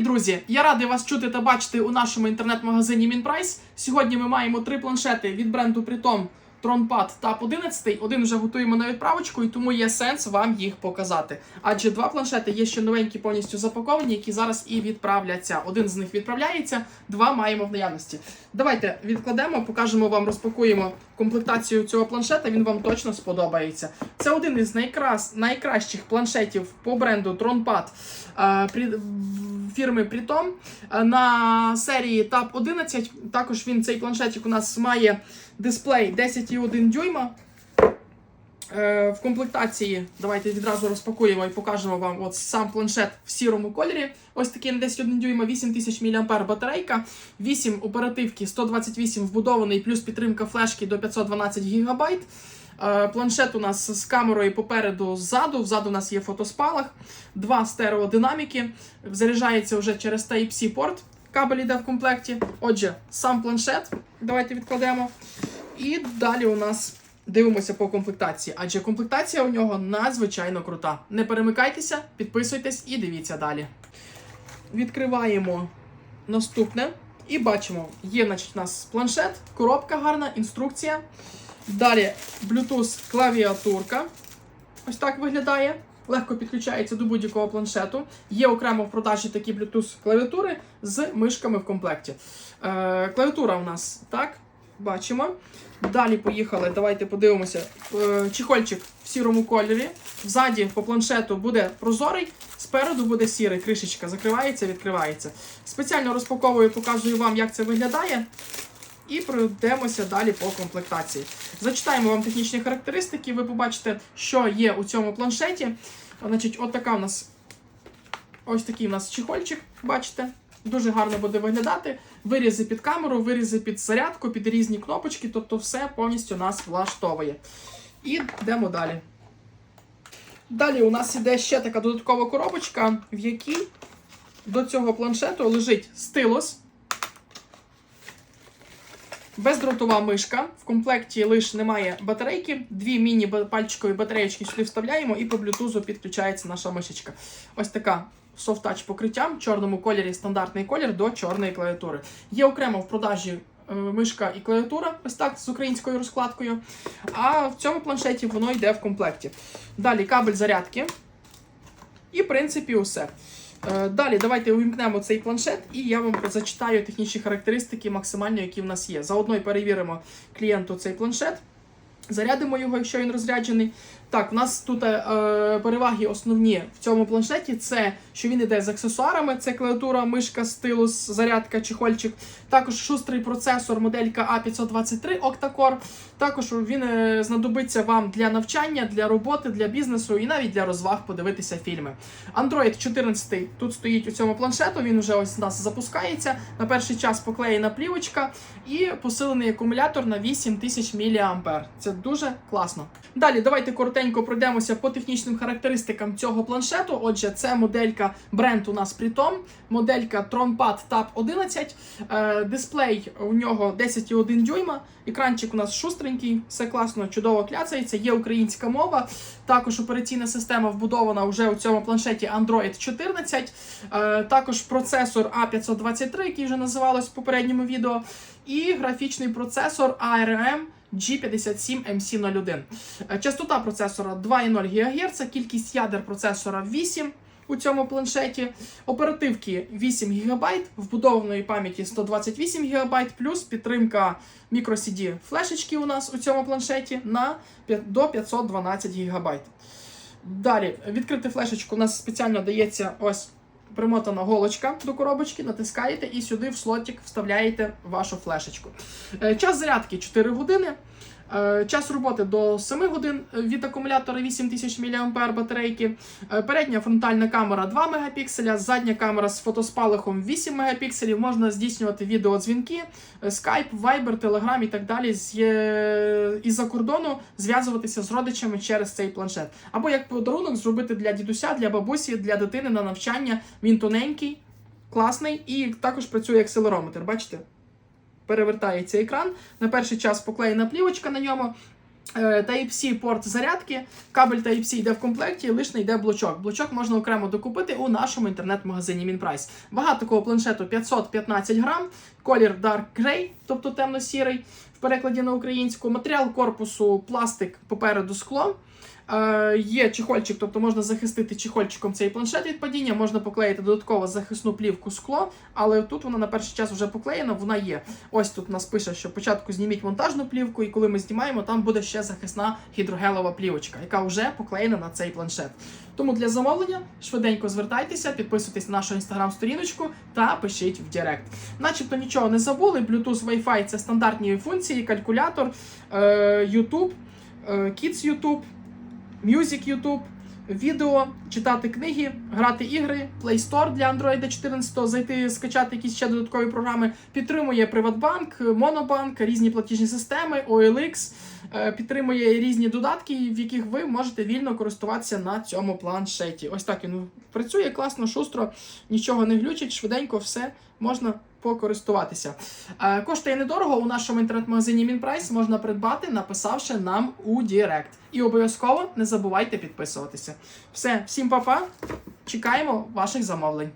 Привіт, друзі! Я радий вас чути та бачити у нашому інтернет-магазині Мінпрайс. Сьогодні ми маємо три планшети від бренду Pritom TronPad Tab 11. Один вже готуємо на відправочку, і тому є сенс вам їх показати. Адже два планшети є ще новенькі, повністю запаковані, які зараз і відправляться. Один з них відправляється, два маємо в наявності. Давайте відкладемо, покажемо вам, розпакуємо комплектацію цього планшета. Він вам точно сподобається. Це один із найкрас... найкращих планшетів по бренду TronPad е, фірми Pritom. Е, На серії Tab 11. Також він цей планшетик у нас має дисплей 10,1 дюйма. Е, В комплектації давайте відразу розпакуємо і покажемо вам от сам планшет в сірому кольорі. Ось такий на 10,1 дюйма, 8000 мА батарейка, 8 оперативки, 128 вбудований, плюс підтримка флешки до 512 ГБ. Е, Планшет у нас з камерою попереду ззаду. Взаду у нас є фотоспалах, два стереодинаміки. Заряджається вже через Type-C порт. Кабель йде в комплекті. Отже, сам планшет. Давайте відкладемо. І далі у нас дивимося по комплектації, адже комплектація у нього надзвичайно крута. Не перемикайтеся, підписуйтесь і дивіться далі. Відкриваємо наступне і бачимо, є значить, у нас планшет, коробка гарна, інструкція. Далі Bluetooth клавіатурка. Ось так виглядає. Легко підключається до будь-якого планшету. Є окремо в продажі такі Bluetooth клавіатури з мишками в комплекті. Е, клавіатура у нас так, бачимо. Далі поїхали. Давайте подивимося. Е, чехольчик в сірому кольорі. Ззаді по планшету буде прозорий, спереду буде сірий, кришечка закривається, відкривається. Спеціально розпаковую, показую вам, як це виглядає. І пройдемося далі по комплектації. Зачитаємо вам технічні характеристики. Ви побачите, що є у цьому планшеті. Значить, от така у нас ось такий у нас чехольчик, бачите. Дуже гарно буде виглядати. Вирізи під камеру, вирізи під зарядку, під різні кнопочки, тобто все повністю нас влаштовує. І йдемо далі. Далі у нас іде ще така додаткова коробочка, в якій до цього планшету лежить стилус. Бездротова мишка. В комплекті лише немає батарейки. Дві міні-пальчикові батареєчки сюди вставляємо і по блютузу підключається наша мишечка. Ось така софт-тач покриттям чорному кольорі, стандартний колір до чорної клавіатури. Є окремо в продажі е, мишка і клавіатура, ось так з українською розкладкою. А в цьому планшеті воно йде в комплекті. Далі кабель зарядки. І, в принципі, усе. Е, Далі давайте увімкнемо цей планшет, і я вам зачитаю технічні характеристики максимально, які в нас є. Заодно й перевіримо клієнту цей планшет. Зарядимо його, якщо він розряджений. Так, в нас тут е, переваги основні в цьому планшеті це що він іде з аксесуарами: це клавіатура, мишка, стилус, зарядка, чехольчик. Також шустрий процесор, моделька A523 Octa-Core. Також він е, знадобиться вам для навчання, для роботи, для бізнесу і навіть для розваг подивитися фільми. Android 14 тут стоїть у цьому планшету. Він вже ось у нас запускається. На перший час поклеєна плівочка і посилений акумулятор на 8000 мА. Це дуже класно. Далі давайте коротенько пройдемося по технічним характеристикам цього планшету. Отже, це моделька бренд у нас Pritom, моделька TronPad Tab 11. Е, дисплей у нього 10,1 дюйма. Екранчик у нас шустренький, все класно, чудово кляцається. Є українська мова. Також операційна система вбудована вже у цьому планшеті Android 14. Е, також процесор A523, який вже називалось в попередньому відео. І графічний процесор ARM G57MC01. Е, Частота процесора 2,0 ГГц, кількість ядер процесора 8 у цьому планшеті. Оперативки 8 ГБ, вбудованої пам'яті 128 ГБ, плюс підтримка microCD флешечки у нас у цьому планшеті на до 512 ГБ. Далі, відкрити флешечку у нас спеціально дається ось примотана голочка до коробочки, натискаєте і сюди в слотик вставляєте вашу флешечку. Е, Час зарядки 4 години. Е, Час роботи до 7 годин від акумулятора 8000 мАh батарейки. Е, Передня фронтальна камера 2 Мп, задня камера з фотоспалахом 8 Мп. Можна здійснювати відеодзвінки, е, Skype, Viber, Telegram і так далі е, із-за кордону зв'язуватися з родичами через цей планшет. Або як подарунок зробити для дідуся, для бабусі, для дитини на навчання. Він тоненький, класний і також працює акселерометр. Бачите? Перевертається екран. На перший час поклеєна плівочка на ньому. Е, Type-C порт зарядки, кабель Type-C йде в комплекті, лише не йде блочок. Блочок можна окремо докупити у нашому інтернет-магазині Мінпрайс. Вага такого планшету 515 грам, колір Dark Grey, тобто темно-сірий, в перекладі на українську. Матеріал корпусу пластик попереду скло. Е, є чехольчик, тобто можна захистити чехольчиком цей планшет від падіння, можна поклеїти додатково захисну плівку скло, але тут вона на перший час вже поклеєна, вона є. Ось тут нас пише, що спочатку зніміть монтажну плівку, і коли ми знімаємо, там буде ще захисна гідрогелова плівочка, яка вже поклеєна на цей планшет. Тому для замовлення швиденько звертайтеся, підписуйтесь на нашу інстаграм-сторіночку та пишіть в Директ. Начебто нічого не забули. Bluetooth Wi-Fi це стандартні функції, калькулятор, е, YouTube, е, Kids YouTube. Music YouTube, відео, читати книги, грати ігри, Play Store для Android 14, зайти, скачати якісь ще додаткові програми. Підтримує Приватбанк, Монобанк, різні платіжні системи, OLX, е, підтримує різні додатки, в яких ви можете вільно користуватися на цьому планшеті. Ось так він працює класно, шустро, нічого не глючить, швиденько все можна покористуватися. Е, Коштує недорого у нашому інтернет-магазині Мінпрайс можна придбати, написавши нам у Дірект. І обов'язково не забувайте підписуватися. Все, всім па-па, чекаємо ваших замовлень.